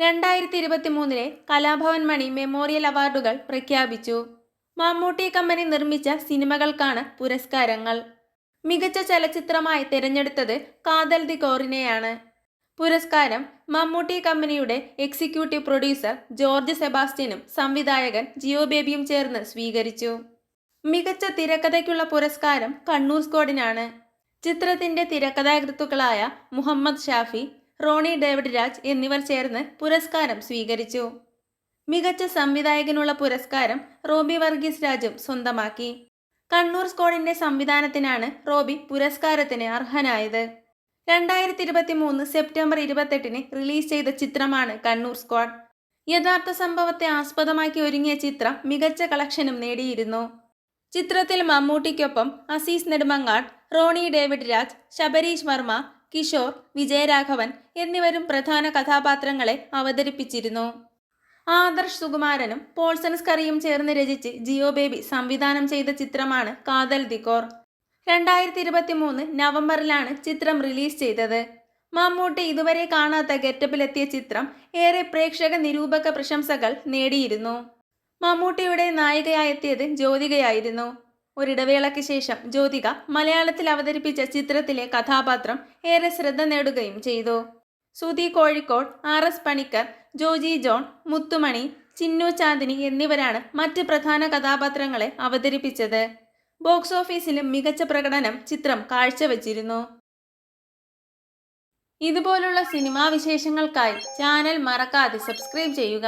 രണ്ടായിരത്തി ഇരുപത്തി മൂന്നിലെ കലാഭവൻ മണി മെമ്മോറിയൽ അവാർഡുകൾ പ്രഖ്യാപിച്ചു. മമ്മൂട്ടി കമ്പനി നിർമ്മിച്ച സിനിമകൾക്കാണ് പുരസ്കാരങ്ങൾ. മികച്ച ചലച്ചിത്രമായി തിരഞ്ഞെടുത്തത് കാതൽ ദി കോറിനെയാണ്. പുരസ്കാരം മമ്മൂട്ടി കമ്പനിയുടെ എക്സിക്യൂട്ടീവ് പ്രൊഡ്യൂസർ ജോർജ് സെബാസ്റ്റ്യനും സംവിധായകൻ ജിയോ ബേബിയും ചേർന്ന് സ്വീകരിച്ചു. മികച്ച തിരക്കഥയ്ക്കുള്ള പുരസ്കാരം കണ്ണൂർ സ്കോഡിനാണ്. ചിത്രത്തിന്റെ തിരക്കഥാകൃത്തുക്കളായ മുഹമ്മദ് ഷാഫി റോണി ഡേവിഡ് രാജ് എന്നിവർ ചേർന്ന് പുരസ്കാരം സ്വീകരിച്ചു. മികച്ച സംവിധായകനുള്ള പുരസ്കാരം റോബി വർഗീസ് രാജും സ്വന്തമാക്കി. കണ്ണൂർ സ്കോഡിന്റെ സംവിധാനത്തിനാണ് റോബി പുരസ്കാരത്തിന് അർഹനായത്. രണ്ടായിരത്തി ഇരുപത്തി മൂന്ന് സെപ്റ്റംബർ ഇരുപത്തെട്ടിന് റിലീസ് ചെയ്ത ചിത്രമാണ് കണ്ണൂർ സ്ക്വാഡ് യഥാർത്ഥ സംഭവത്തെ ആസ്പദമാക്കി ഒരുങ്ങിയ ചിത്രം മികച്ച കളക്ഷനും നേടിയിരുന്നു. ചിത്രത്തിൽ മമ്മൂട്ടിക്കൊപ്പം അസീസ് നെടുമങ്ങാട് റോണി ഡേവിഡ് രാജ് ശബരീഷ് വർമ്മ കിഷോർ വിജയരാഘവൻ എന്നിവരും പ്രധാന കഥാപാത്രങ്ങളെ അവതരിപ്പിച്ചിരുന്നു. ആദർശ് സുകുമാരനും പോൾസൺ സ്കറിയും ചേർന്ന് രചിച്ച് ജിയോ ബേബി സംവിധാനം ചെയ്ത ചിത്രമാണ് കാതൽ ദിക്കോർ രണ്ടായിരത്തി ഇരുപത്തി മൂന്ന് നവംബറിലാണ് ചിത്രം റിലീസ് ചെയ്തത്. മമ്മൂട്ടി ഇതുവരെ കാണാത്ത ഗെറ്റപ്പിലെത്തിയ ചിത്രം ഏറെ പ്രേക്ഷക നിരൂപക പ്രശംസകൾ നേടിയിരുന്നു. മമ്മൂട്ടിയുടെ നായികയായെത്തിയത് ജ്യോതികയായിരുന്നു. ഒരിടവേളയ്ക്ക് ശേഷം ജ്യോതിക മലയാളത്തിൽ അവതരിപ്പിച്ച ചിത്രത്തിലെ കഥാപാത്രം ഏറെ ശ്രദ്ധ നേടുകയും ചെയ്തു. Sudhi Kozhikode R S Panicker Joji John Muthumani Chinnu Chandini എന്നിവരാണ് മറ്റ് പ്രധാന കഥാപാത്രങ്ങളെ അവതരിപ്പിച്ചത്. ബോക്സ് ഓഫീസിലും മികച്ച പ്രകടനം ചിത്രം കാഴ്ചവെച്ചിരുന്നു. ഇതുപോലുള്ള സിനിമാ വിശേഷങ്ങൾക്കായി ചാനൽ മറക്കാതെ സബ്സ്ക്രൈബ് ചെയ്യുക.